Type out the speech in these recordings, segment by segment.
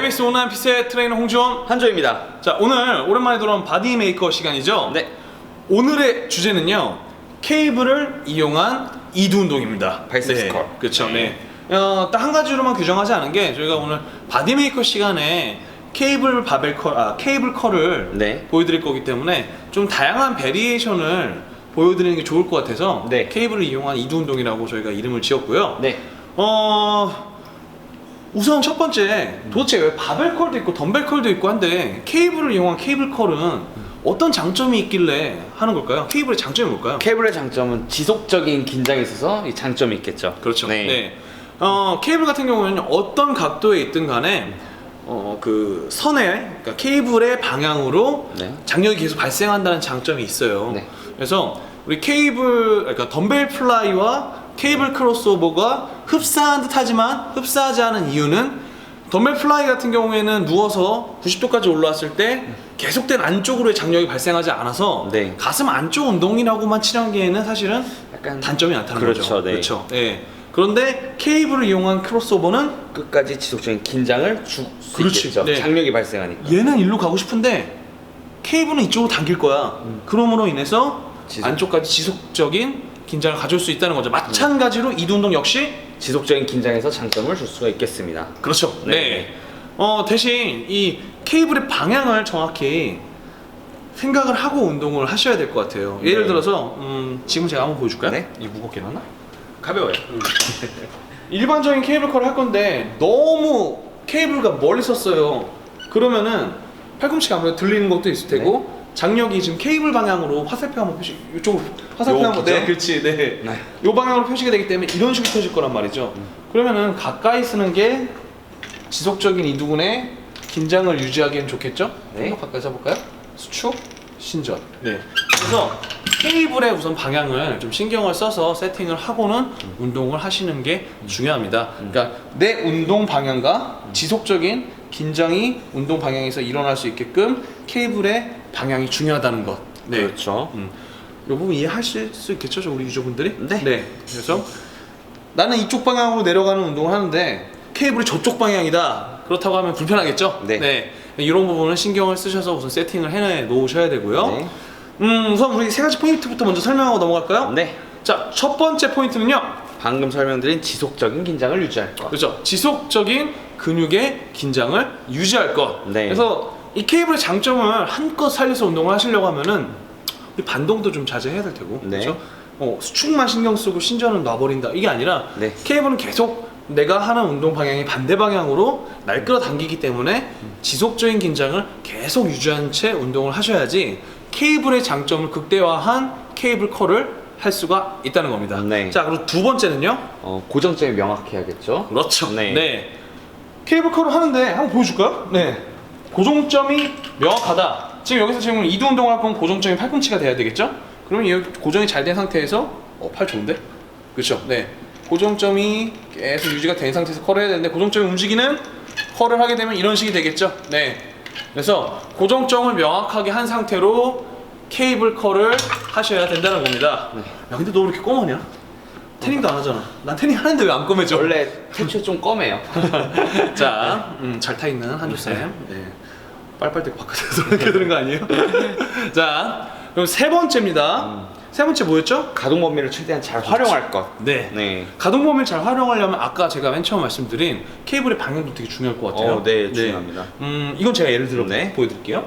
ABS 온라인 피셋 트레이너 홍지원. 한조입니다. 자, 오늘 오랜만에 돌아온 바디 메이커 시간이죠? 네. 오늘의 주제는요. 케이블을 이용한 이두 운동입니다. 바이셉스 네, 컬. 그렇죠. 네. 어, 딱 한 가지로만 규정하지 않은 게 저희가 오늘 바디 메이커 시간에 케이블 바벨 컬, 아, 케이블 컬을 네. 보여드릴 거기 때문에 좀 다양한 베리에이션을 보여드리는 게 좋을 것 같아서 네. 케이블을 이용한 이두 운동이라고 저희가 이름을 지었고요. 네. 어 우선 첫 번째 도대체 왜 바벨 컬도 있고 덤벨 컬도 있고 한데 케이블을 이용한 케이블 컬은 어떤 장점이 있길래 하는 걸까요? 케이블의 장점이 뭘까요? 케이블의 장점은 지속적인 긴장에 있어서 이 장점이 있겠죠. 그렇죠. 네. 네. 어, 케이블 같은 경우는 어떤 각도에 있든 간에 어, 그 선에 그러니까 케이블의 방향으로 네. 장력이 계속 발생한다는 장점이 있어요. 네. 그래서 우리 케이블 그러니까 덤벨 플라이와 케이블 크로스오버가 흡사한 듯 하지만 흡사하지 않은 이유는 덤벨 플라이 같은 경우에는 누워서 90도까지 올라왔을 때 계속된 안쪽으로의 장력이 발생하지 않아서 네. 가슴 안쪽 운동이라고만 치료하기에는 사실은 약간 단점이 많다는 그렇죠, 거죠. 네. 그렇죠. 예. 그런데 케이블을 이용한 크로스오버는 끝까지 지속적인 긴장을 줄수 그렇지. 있겠죠. 네. 장력이 발생하니까. 얘는 일로 가고 싶은데 케이블은 이쪽으로 당길 거야. 그러므로 인해서 지속. 안쪽까지 지속적인 긴장을 가져올 수 있다는 거죠. 마찬가지로 이두 운동 역시 지속적인 긴장에서 장점을 줄 수가 있겠습니다. 그렇죠. 네. 네. 어, 대신 이 케이블의 방향을 정확히 생각을 하고 운동을 하셔야 될 것 같아요. 예를 네. 들어서 음, 지금 제가 한번 보여줄까요? 네. 이 무겁게 나나? 가벼워요. 일반적인 케이블 컬을 할 건데 너무 케이블과 멀리 썼어요. 그러면은 팔꿈치가 아무래도 들리는 것도 있을 테고 장력이 지금 케이블 방향으로 화살표 한번 표시 이쪽으로 화살표 한번 여기죠? 네, 그렇지, 네. 네. 요 방향으로 표시가 되기 때문에 이런 식으로 펴질 거란 말이죠. 그러면은 가까이 쓰는 게 지속적인 이두근의 긴장을 유지하기엔 좋겠죠? 네. 좀더 가까이 잡을까요? 수축, 신전. 네. 그래서 케이블의 우선 방향을 좀 신경을 써서 세팅을 하고는 운동을 하시는 게 중요합니다. 그러니까 내 운동 방향과 지속적인 긴장이 운동 방향에서 일어날 수 있게끔 케이블의 방향이 중요하다는 것. 네. 그렇죠. 음. 이 부분 이해하실 수 있겠죠, 저 우리 유저분들이? 네. 그래서 나는 이쪽 방향으로 내려가는 운동을 하는데 케이블이 저쪽 방향이다. 그렇다고 하면 불편하겠죠? 네. 이런 부분은 신경을 쓰셔서 우선 세팅을 해 놓으셔야 되고요. 네. 음, 우선 우리 세 가지 포인트부터 먼저 설명하고 넘어갈까요? 네. 자, 첫 번째 포인트는요. 방금 설명드린 지속적인 긴장을 유지할 것. 그렇죠. 지속적인 근육의 긴장을 유지할 것. 네. 그래서 이 케이블의 장점을 한껏 살려서 운동을 하시려고 하면은 반동도 좀 자제해야 될 테고. 네. 그렇죠? 어, 수축만 신경 쓰고 신전은 놔버린다. 이게 아니라 네. 케이블은 계속 내가 하는 운동 방향이 반대 방향으로 날 끌어당기기 때문에 지속적인 긴장을 계속 유지한 채 운동을 하셔야지 케이블의 장점을 극대화한 케이블 컬을 할 수가 있다는 겁니다. 네. 자, 그리고 두 번째는요. 어, 고정점이 명확해야겠죠. 그렇죠. 네. 네. 케이블 컬을 하는데 한번 보여줄까요? 네. 고정점이 명확하다. 지금 여기서 지금 이두 운동을 할 거면 고정점이 팔꿈치가 돼야 되겠죠? 그러면 이 고정이 잘 된 상태에서 어, 팔 좋은데? 그렇죠. 네. 고정점이 계속 유지가 된 상태에서 컬을 해야 되는데 고정점이 움직이는 컬을 하게 되면 이런 식이 되겠죠? 네. 그래서 고정점을 명확하게 한 상태로 케이블 컬을 하셔야 된다는 겁니다. 네. 야, 근데 너 왜 이렇게 검하냐? 태닝도 안 하잖아. 난 태닝 하는데 왜안 검해져? 원래 태초에 좀 검해요. 자, 음, 잘 타 있는 한주쌤. 네. 빨빨대고 바깥에서 이렇게 되는 거 아니에요? 자, 그럼 세 번째입니다. 세 번째 뭐였죠? 가동 범위를 최대한 잘 활용할 것. 네. 네. 가동 범위를 잘 활용하려면 아까 제가 맨 처음 말씀드린 케이블의 방향도 되게 중요할 것 같아요. 어, 네, 중요합니다. 음, 이건 제가 예를 들어 네. 보여드릴게요.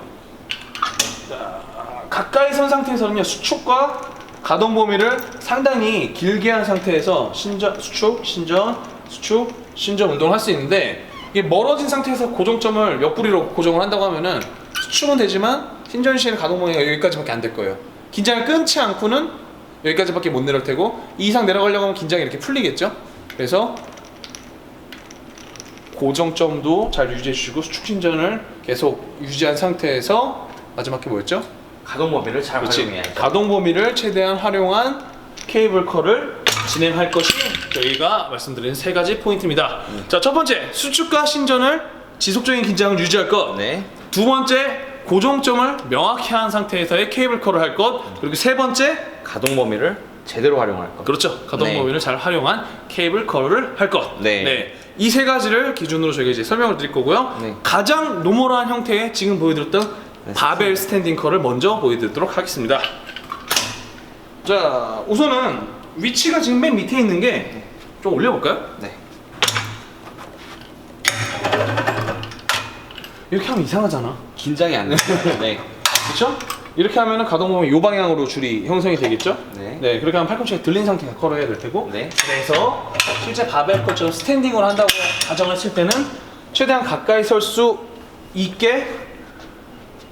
자, 가까이 선 상태에서는요 수축과 가동 범위를 상당히 길게 한 상태에서 신전, 수축, 신전, 수축, 신전 운동을 할 수 있는데 이게 멀어진 상태에서 고정점을 옆구리로 고정을 한다고 하면은 수축은 되지만 신전 시에는 가동 범위가 여기까지밖에 안 될 거예요. 긴장을 끊지 않고는 여기까지밖에 못 내려올 테고 이 이상 내려가려고 하면 긴장이 이렇게 풀리겠죠. 그래서 고정점도 잘 유지해 주시고 수축 신전을 계속 유지한 상태에서 마지막 게 뭐였죠? 가동 범위를 잘 그렇지. 활용해야죠. 가동 범위를 최대한 활용한 케이블 컬을 진행할 것이 저희가 말씀드린 세 가지 포인트입니다. 자, 첫 번째 수축과 신전을 지속적인 긴장을 유지할 것. 네. 두 번째 고정점을 명확히 한 상태에서의 케이블 컬을 할 것. 그리고 세 번째 가동 범위를 제대로 활용할 것. 그렇죠. 가동 네. 범위를 잘 활용한 케이블 컬을 할 것. 네. 이 세 가지를 기준으로 저희가 이제 설명을 드릴 거고요. 네. 가장 노멀한 형태의 지금 보여드렸던 네, 바벨 스탠딩 컬을 먼저 보여드리도록 하겠습니다. 자, 우선은 위치가 지금 맨 밑에 있는 게 좀 올려볼까요? 네. 이렇게 하면 이상하잖아. 긴장이 안. 네. 그렇죠? 이렇게 하면은 가동 범위 요 방향으로 줄이 형성이 되겠죠? 네. 네, 그렇게 하면 팔꿈치가 들린 상태가 해야 될 테고. 네. 그래서 실제 바벨 컬처럼 스탠딩을 한다고 가정했을 때는 최대한 가까이 설 수 있게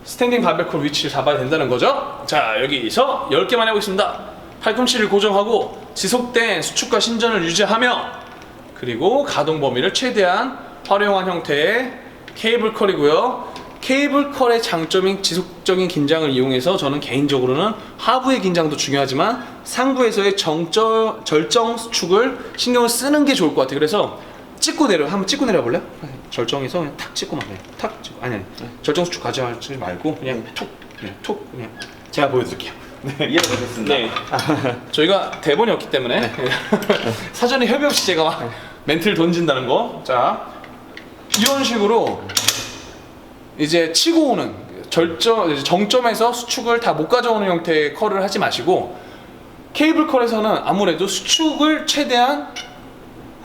스탠딩 바벨 컬 위치를 잡아야 된다는 거죠. 자, 여기서 10개만 해보겠습니다. 팔꿈치를 고정하고 지속된 수축과 신전을 유지하며 그리고 가동 범위를 최대한 활용한 형태의 케이블 컬이고요. 케이블 컬의 장점인 지속적인 긴장을 이용해서 저는 개인적으로는 하부의 긴장도 중요하지만 상부에서의 정절, 절정 수축을 신경을 쓰는 게 좋을 것 같아요. 그래서 찍고 내려 한번 찍고 내려 볼래요? 절정에서 그냥 탁 찍고만 그냥 탁 찍고 아니 아니 절정 수축 가져가지 말고 그냥 툭 그냥 툭 그냥 제가 보여드릴게요. 이해하겠습니다. 네. 저희가 대본이 없기 때문에 사전에 협의 없이 제가 막 멘트를 던진다는 거. 자, 이런 식으로 이제 치고 오는 절정 이제 정점에서 수축을 다 못 가져오는 형태의 컬을 하지 마시고 케이블 컬에서는 아무래도 수축을 최대한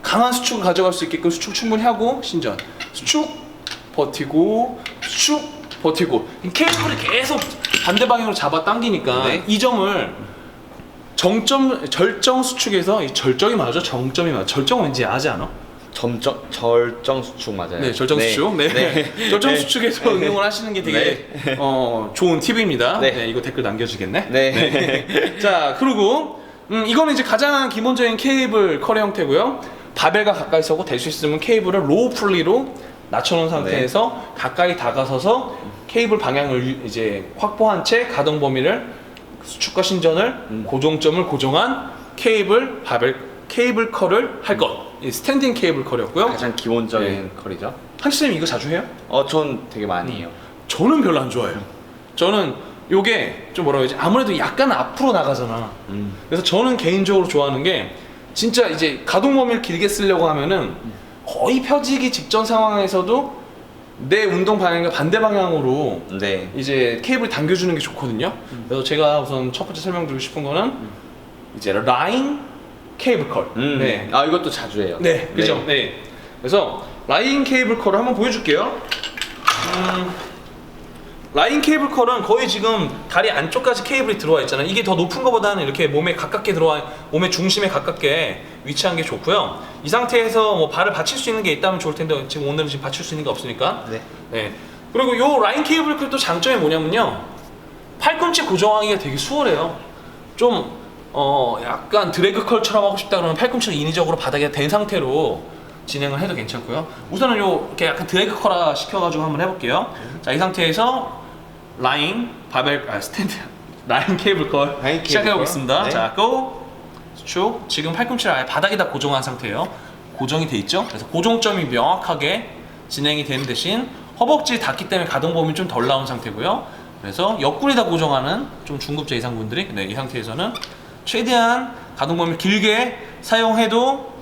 강한 수축을 가져갈 수 있게끔 수축 충분히 하고 신전 수축 버티고 수축 버티고 케이블이 계속 반대 방향으로 잡아 당기니까 네. 이 점을 정점 절정 수축에서 이 절정이 맞아 정점이 맞아 절정 왠지 아지 않아? 점정 절정 수축 맞아요. 네, 절정 수축. 네. 절정 네. 수축에서 응용을 하시는 게 되게 어, 좋은 팁입니다. 네. 네. 이거 댓글 남겨주겠네. 네. 자, 그리고 음, 이거는 이제 가장 기본적인 케이블 컬의 형태고요. 바벨과 가까이 서고 될 수 있으면 케이블을 로우 풀리로 낮춰놓은 상태에서 가까이 다가서서 케이블 방향을 유- 이제 확보한 채 가동 범위를 수축과 신전을 고정점을 고정한 케이블 바벨 케이블 컬을 할 것. 이 스탠딩 케이블 컬이었고요. 가장 기본적인 컬이죠. 한치 쌤 이거 자주 해요? 어, 전 되게 많이 해요. 저는 별로 안 좋아해요. 저는 요게 좀 뭐라고 해야지 아무래도 약간 앞으로 나가잖아. 음. 그래서 저는 개인적으로 좋아하는 게 진짜 이제 가동 범위를 길게 쓰려고 하면은 거의 펴지기 직전 상황에서도 내 운동 방향과 반대 방향으로 네. 이제 케이블 당겨주는 게 좋거든요. 그래서 제가 우선 첫 번째 설명드리고 싶은 거는 이제 라인 케이블 컬. 음. 네. 아, 이것도 자주 해요. 네, 그죠. 네. 그래서 라인 케이블 컬을 한번 보여줄게요. 음, 라인 케이블 컬은 거의 지금 다리 안쪽까지 케이블이 들어와 있잖아요. 이게 더 높은 것보다는 이렇게 몸에 가깝게 들어와, 몸의 중심에 가깝게 위치한 게 좋고요. 이 상태에서 뭐 발을 받칠 수 있는 게 있다면 좋을 텐데 지금 오늘은 지금 받칠 수 있는 게 없으니까. 네. 네. 그리고 요 라인 케이블 컬도 장점이 뭐냐면요. 팔꿈치 고정하기가 되게 수월해요. 좀, 어, 약간 드래그 컬처럼 하고 싶다 그러면 팔꿈치를 인위적으로 바닥에 댄 상태로 진행을 해도 괜찮고요. 우선은 요, 이렇게 약간 드래그 컬화 시켜가지고 한번 해볼게요. 자, 이 상태에서 라인, 바벨, 아, 스탠드, 라인 케이블 컬 라인 케이블 시작해 보겠습니다. 컬. 네. 자, 고! 수축. 지금 팔꿈치를 아예 바닥에다 고정한 상태예요. 고정이 돼 있죠. 그래서 고정점이 명확하게 진행이 되는 대신 허벅지 닿기 때문에 가동 범위 좀 덜 나온 상태고요. 그래서 옆구리다 고정하는 좀 중급자 이상 분들이 네, 이 상태에서는 최대한 가동 범위를 길게 사용해도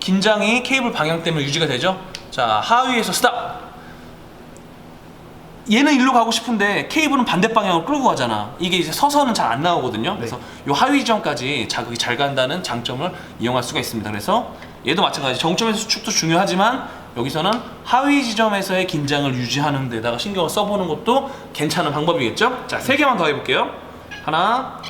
긴장이 케이블 방향 때문에 유지가 되죠. 자 하위에서 스탑. 얘는 일로 가고 싶은데 케이블은 반대 방향으로 끌고 가잖아. 이게 이제 서서는 잘 안 나오거든요. 그래서 이 하위 지점까지 자극이 잘 간다는 장점을 이용할 수가 있습니다. 그래서 얘도 마찬가지. 정점에서 수축도 중요하지만 여기서는 하위 지점에서의 긴장을 유지하는 데다가 신경을 써보는 것도 괜찮은 방법이겠죠. 자, 세 개만 더 해볼게요. 하나,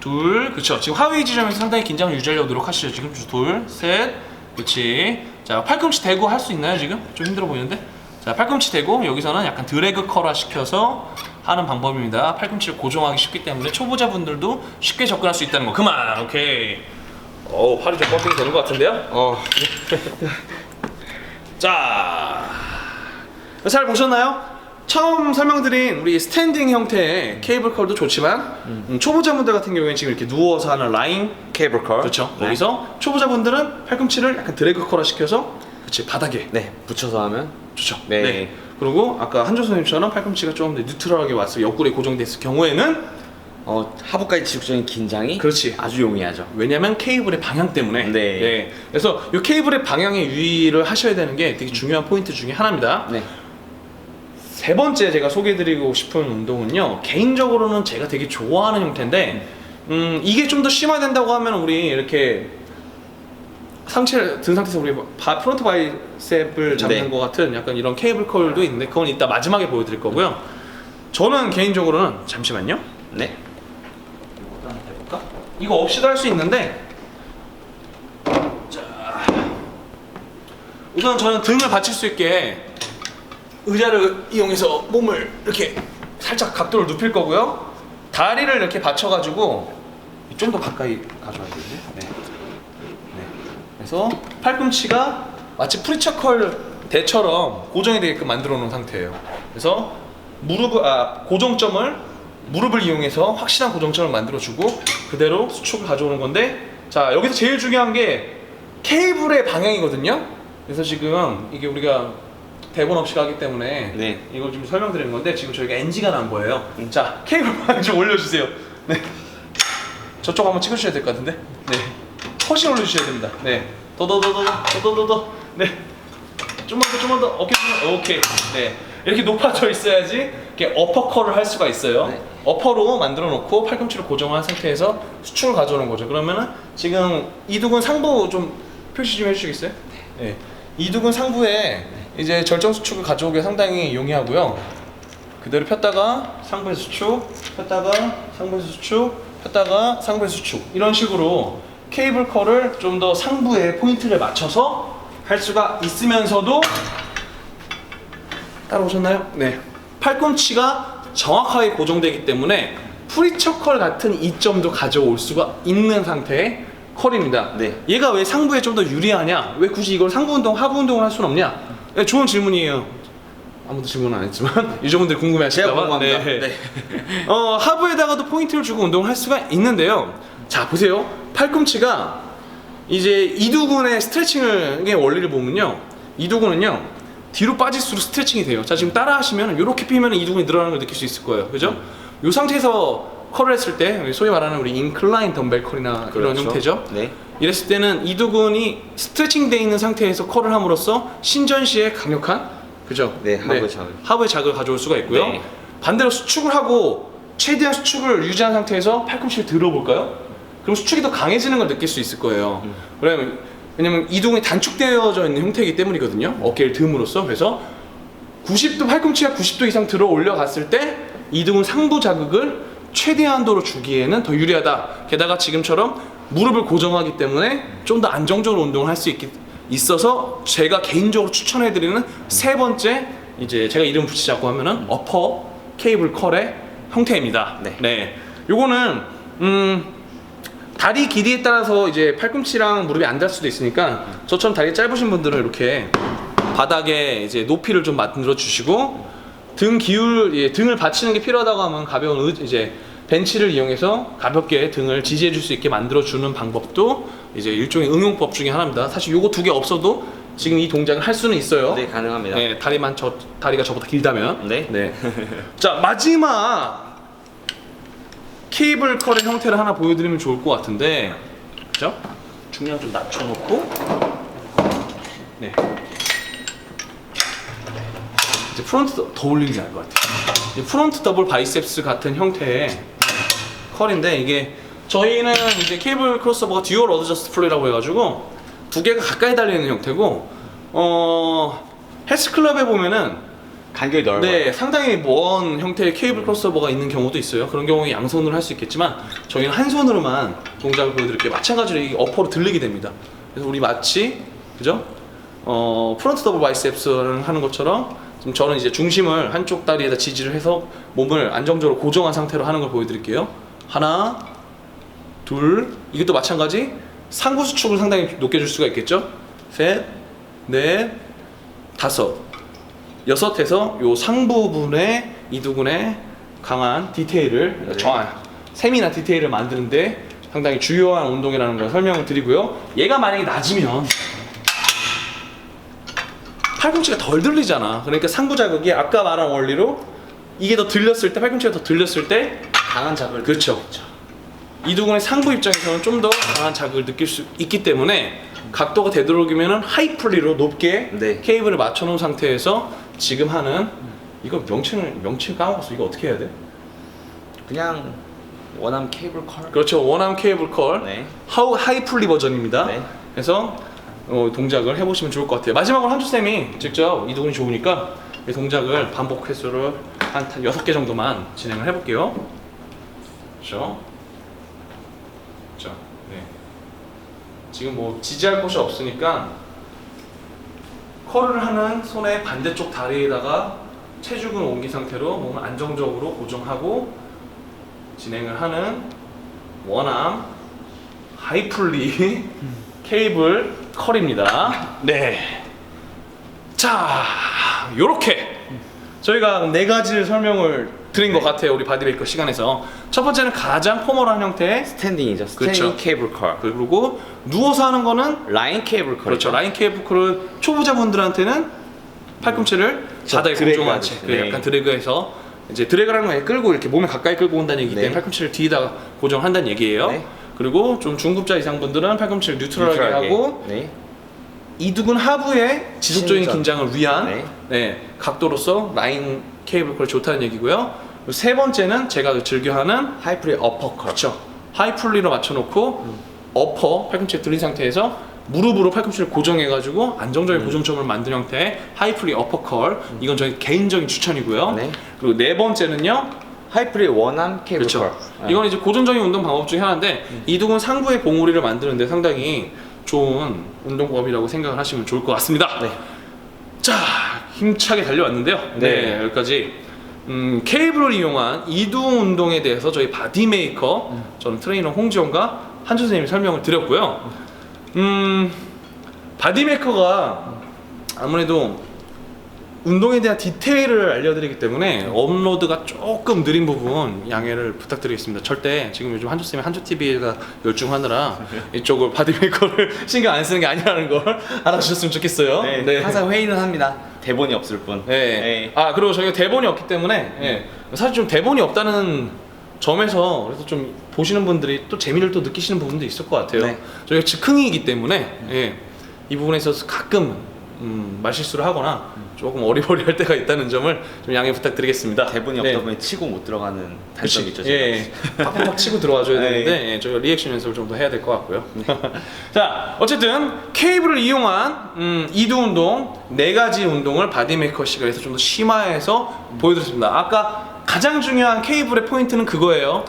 둘, 그렇죠. 지금 하위 지점에서 상당히 긴장을 유지하려고 노력하시죠. 지금 둘, 셋, 그렇지. 자, 팔꿈치 대고 할 수 있나요 지금? 좀 힘들어 보이는데. 자, 팔꿈치 대고 여기서는 약간 드래그 컬화 시켜서 하는 방법입니다. 팔꿈치를 고정하기 쉽기 때문에 초보자분들도 쉽게 접근할 수 있다는 거. 그만. 오케이. 오, 팔이 좀 펌핑이 되는 것 같은데요? 어, 자, 잘 보셨나요? 처음 설명드린 우리 스탠딩 형태의 케이블 컬도 좋지만 음, 초보자분들 같은 경우에는 지금 이렇게 누워서 하는 라인 케이블 컬. 그렇죠. 네. 여기서 초보자분들은 팔꿈치를 약간 드래그 컬화 시켜서 그렇지 바닥에 네, 붙여서 하면 좋죠. 네. 그리고 아까 한조 선생님처럼 팔꿈치가 좀 더 뉴트럴하게 왔어 옆구리에 고정됐을 경우에는 어, 하부까지 지속적인 긴장이 그렇지. 아주 용이하죠. 왜냐면 케이블의 방향 때문에. 네. 그래서 이 케이블의 방향에 유의를 하셔야 되는 게 되게 중요한 포인트 중에 하나입니다. 네. 세 번째 제가 소개해드리고 싶은 운동은요. 개인적으로는 제가 되게 좋아하는 형태인데, 음, 이게 좀 더 심화된다고 하면 우리 이렇게 상체를 든 상태에서 우리 바, 프론트 바이셉을 잡는 네. 것 같은 약간 이런 케이블 컬도 있는데 그건 이따 마지막에 보여드릴 거고요. 저는 개인적으로는 잠시만요. 네. 이거 한번 해볼까? 이거 없이도 할 수 있는데 자 우선 저는 등을 받칠 수 있게 의자를 이용해서 몸을 이렇게 살짝 각도를 눕힐 거고요 다리를 이렇게 받쳐가지고 좀 더 가까이 가져와야 되는데 네. 네. 그래서 팔꿈치가 마치 프리처컬 대처럼 고정이 되게끔 만들어 놓은 상태예요. 그래서 무릎을 아 고정점을 무릎을 이용해서 확실한 고정점을 만들어 주고 그대로 수축을 가져오는 건데 자 여기서 제일 중요한 게 케이블의 방향이거든요. 그래서 지금 이게 우리가 대본 없이 가기 때문에 네. 이걸 좀 설명드리는 건데 지금 저희가 NG가 난 거예요. 자 케이블 방향 좀 올려주세요. 네. 저쪽 한번 찍어주셔야 될 것 같은데? 네 훨씬 올려주셔야 됩니다. 네. 더 더 더 더 더 더 더더 네. 좀만 더 좀만 더 어깨 좀만 오케이. 네. 이렇게 높아져 있어야지 이렇게 어퍼컬을 할 수가 있어요. 네. 어퍼로 만들어 놓고 팔꿈치를 고정한 상태에서 수축을 가져오는 거죠. 그러면은 지금 이두근 상부 좀 표시 좀 해주시겠어요? 네. 이두근 상부에 이제 절정 수축을 가져오기 상당히 용이하고요. 그대로 폈다가 상부에서 수축, 폈다가 상부에서 수축, 폈다가 상부에서 수축 이런 식으로 케이블 컬을 좀 더 상부에 포인트를 맞춰서 할 수가 있으면서도 따라오셨나요? 네. 팔꿈치가 정확하게 고정되기 때문에 프리처 컬 같은 이점도 가져올 수가 있는 상태의 컬입니다. 네. 얘가 왜 상부에 좀 더 유리하냐? 왜 굳이 이걸 상부 운동, 하부 운동을 할 수는 없냐? 네, 좋은 질문이에요. 아무도 질문 안 했지만 유저분들 궁금해하실까봐. 네. 네. 어, 하부에다가도 포인트를 주고 운동을 할 수가 있는데요. 자, 보세요. 팔꿈치가 이제 이두근의 스트레칭을 의 원리를 보면요. 이두근은요. 뒤로 빠질수록 스트레칭이 돼요. 자, 지금 따라 하시면 이렇게 피면 이두근이 늘어나는 걸 느낄 수 있을 거예요. 그죠? 이 상태에서 컬을 했을 때 소위 말하는 우리 인클라인 덤벨 컬이나 이런 형태죠. 네. 이랬을 때는 이두근이 스트레칭 돼 있는 상태에서 컬을 함으로써 신전시에 강력한 그죠? 네, 하부의 자극. 하부의 자극을 가져올 수가 있고요. 네. 반대로 수축을 하고 최대한 수축을 유지한 상태에서 팔꿈치를 들어볼까요? 그럼 수축이 더 강해지는 걸 느낄 수 있을 거예요. 음. 왜냐면 왜냐면 이동이 단축되어져 있는 형태이기 때문이거든요. 어깨를 듬으로써 그래서 90도 팔꿈치가 90도 이상 들어 올려갔을 때 이등은 상부 자극을 최대한도로 주기에는 더 유리하다. 게다가 지금처럼 무릎을 고정하기 때문에 좀 더 안정적으로 운동을 할 수 있어서 제가 개인적으로 추천해드리는 세 번째 이제 제가 이름 붙이자고 하면은 어퍼 케이블 컬의 형태입니다. 네. 요거는 음 다리 길이에 따라서 이제 팔꿈치랑 무릎이 안 닿을 수도 있으니까 저처럼 다리 짧으신 분들은 이렇게 바닥에 이제 높이를 좀 만들어 주시고 등 기울 예, 등을 받치는 게 필요하다고 하면 가벼운 의, 이제 벤치를 이용해서 가볍게 등을 지지해 줄 수 있게 만들어 주는 방법도 이제 일종의 응용법 중에 하나입니다. 사실 요거 두 개 없어도 지금 이 동작을 할 수는 있어요. 네, 가능합니다. 네, 다리만 저 다리가 저보다 길다면. 네. 네. 자 마지막 케이블 컬의 형태를 하나 보여드리면 좋을 것 같은데, 그죠? 중량 좀 낮춰놓고, 네. 이제 프론트 더, 더 올리는 게 나을 것 같아요. 이제 프론트 더블 바이셉스 같은 형태의 컬인데 이게 저희는 이제 케이블 크로스오버가 듀얼 어드저스트 플레이라고 해가지고 두 개가 가까이 달리는 형태고 어 헬스클럽에 보면은 간격이 넓어요. 네, 상당히 먼 형태의 케이블 크로스오버가 있는 경우도 있어요. 그런 경우에 양손으로 할 수 있겠지만 저희는 한 손으로만 동작을 보여드릴게요. 마찬가지로 이게 어퍼로 들리게 됩니다. 그래서 우리 마치 그죠? 어 프론트 더블 바이셉스를 하는 것처럼 지금 저는 이제 중심을 한쪽 다리에다 지지를 해서 몸을 안정적으로 고정한 상태로 하는 걸 보여드릴게요. 하나, 둘, 이것도 마찬가지 상부 수축을 상당히 높게 줄 수가 있겠죠? 셋, 넷, 다섯. 여섯에서 요 상부분의 이두근의 강한 디테일을 네. 정한 세미나 디테일을 만드는데 상당히 중요한 운동이라는 걸 설명을 드리고요. 얘가 만약에 낮으면 팔꿈치가 덜 들리잖아. 그러니까 상부 자극이 아까 말한 원리로 이게 더 들렸을 때 팔꿈치가 더 들렸을 때 강한 자극을 그렇죠. 이두근의 상부 입장에서는 좀 더 강한 자극을 느낄 수 있기 때문에 각도가 되도록이면 하이플리로 높게 네. 케이블을 맞춰놓은 상태에서 지금 하는 이거 명칭을 명칭 까먹었어. 이거 어떻게 해야 돼? 그냥 원암 케이블 컬. 그렇죠. 원암 케이블 컬 네. 하우 하이플리 버전입니다. 네. 그래서 어, 동작을 해보시면 좋을 것 같아요. 마지막으로 한주 쌤이 직접 이동이 좋으니까 이 동작을 반복 횟수를 한 여섯 개 정도만 진행을 해볼게요. 그렇죠. 자, 네. 지금 뭐 지지할 곳이 없으니까 컬을 하는 손의 반대쪽 다리에다가 체중을 옮긴 상태로 몸을 안정적으로 고정하고 진행을 하는 원암 하이플리 케이블 컬입니다. 네. 자, 요렇게 저희가 네 가지 설명을 드린 것 같아요. 우리 바디메이커 시간에서 첫 번째는 가장 포멀한 형태의 스탠딩이죠. 스탠딩 그렇죠. 케이블 컬. 그리고 누워서 하는 거는 라인 케이블 컬. 그렇죠. 라인 케이블 컬은 초보자분들한테는 팔꿈치를 저 바닥에 드래그 하듯이. 채 네. 약간 드래그해서 이제 드래그라는 건 끌고 이렇게 몸에 가까이 끌고 온다는 얘기기 때문에 네. 팔꿈치를 뒤에다가 고정한다는 얘기예요. 네. 그리고 좀 중급자 이상 분들은 팔꿈치를 뉴트럴하게, 뉴트럴하게. 하고 네. 이두근 하부의 지속적인 신전. 긴장을 위한 네. 네, 각도로서 라인 케이블 컬 좋다는 얘기고요. 세 번째는 제가 즐겨하는 하이프리 어퍼 컬. 그렇죠. 하이플리로 맞춰놓고 어퍼 팔꿈치에 들린 상태에서 무릎으로 팔꿈치를 고정해가지고 안정적인 음. 고정점을 만든 형태의 하이플리 어퍼 컬. 이건 저희 개인적인 추천이고요. 네. 그리고 네 번째는요. 하이프리 원암 케이블 그렇죠. 컬. 네. 이건 이제 고전적인 운동 방법 중에 하나인데 이두근 상부의 봉우리를 만드는데 상당히 좋은 운동법이라고 생각을 하시면 좋을 것 같습니다. 네. 자 힘차게 달려왔는데요. 네, 네. 여기까지 음, 케이블을 이용한 이두근 운동에 대해서 저희 바디메이커 음. 저는 트레이너 홍지원과 한준 선생님이 설명을 드렸고요. 음, 바디메이커가 아무래도 운동에 대한 디테일을 알려드리기 때문에 업로드가 조금 느린 부분 양해를 부탁드리겠습니다. 절대 지금 요즘 한주 쌤이 한주 TV가 열중하느라 이쪽을 바디메이커를 신경 안 쓰는 게 아니라는 걸 알아주셨으면 좋겠어요. 네. 항상 회의는 합니다. 대본이 없을 뿐. 네. 아 그리고 저희가 대본이 없기 때문에 예. 사실 좀 대본이 없다는 점에서 그래서 좀 보시는 분들이 또 재미를 또 느끼시는 부분도 있을 것 같아요. 네. 저희가 즉흥이기 때문에 예. 이 부분에 있어서 가끔 음, 말실수를 하거나 조금 어리버리할 때가 있다는 점을 좀 양해 부탁드리겠습니다. 대본이 네. 없다 보니 치고 못 들어가는 단점이 있죠. 제가. 예, 예. 팍팍팍 치고 들어와줘야 네. 되는데 예, 저희가 리액션 연습을 좀 더 해야 될 것 같고요. 자, 어쨌든 케이블을 이용한 음, 이두 운동 네 가지 운동을 바디메이커 시간에서 좀 더 심화해서 보여드렸습니다. 아까 가장 중요한 케이블의 포인트는 그거예요.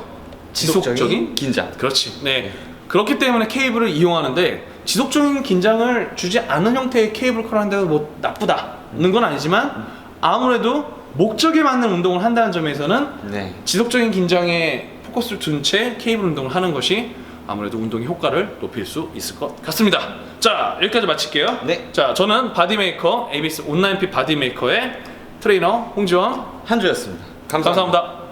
지속적인 긴장. 그렇지. 네. 그렇기 때문에 케이블을 이용하는데 지속적인 긴장을 주지 않은 형태의 케이블 컬을 한다고 뭐 나쁘다는 건 아니지만 아무래도 목적에 맞는 운동을 한다는 점에서는 네. 지속적인 긴장에 포커스를 둔 채 케이블 운동을 하는 것이 아무래도 운동의 효과를 높일 수 있을 것 같습니다. 자 여기까지 마칠게요. 네. 자 저는 바디메이커 ABS 온라인 핏 바디메이커의 트레이너 홍지원 한주였습니다. 감사합니다. 감사합니다.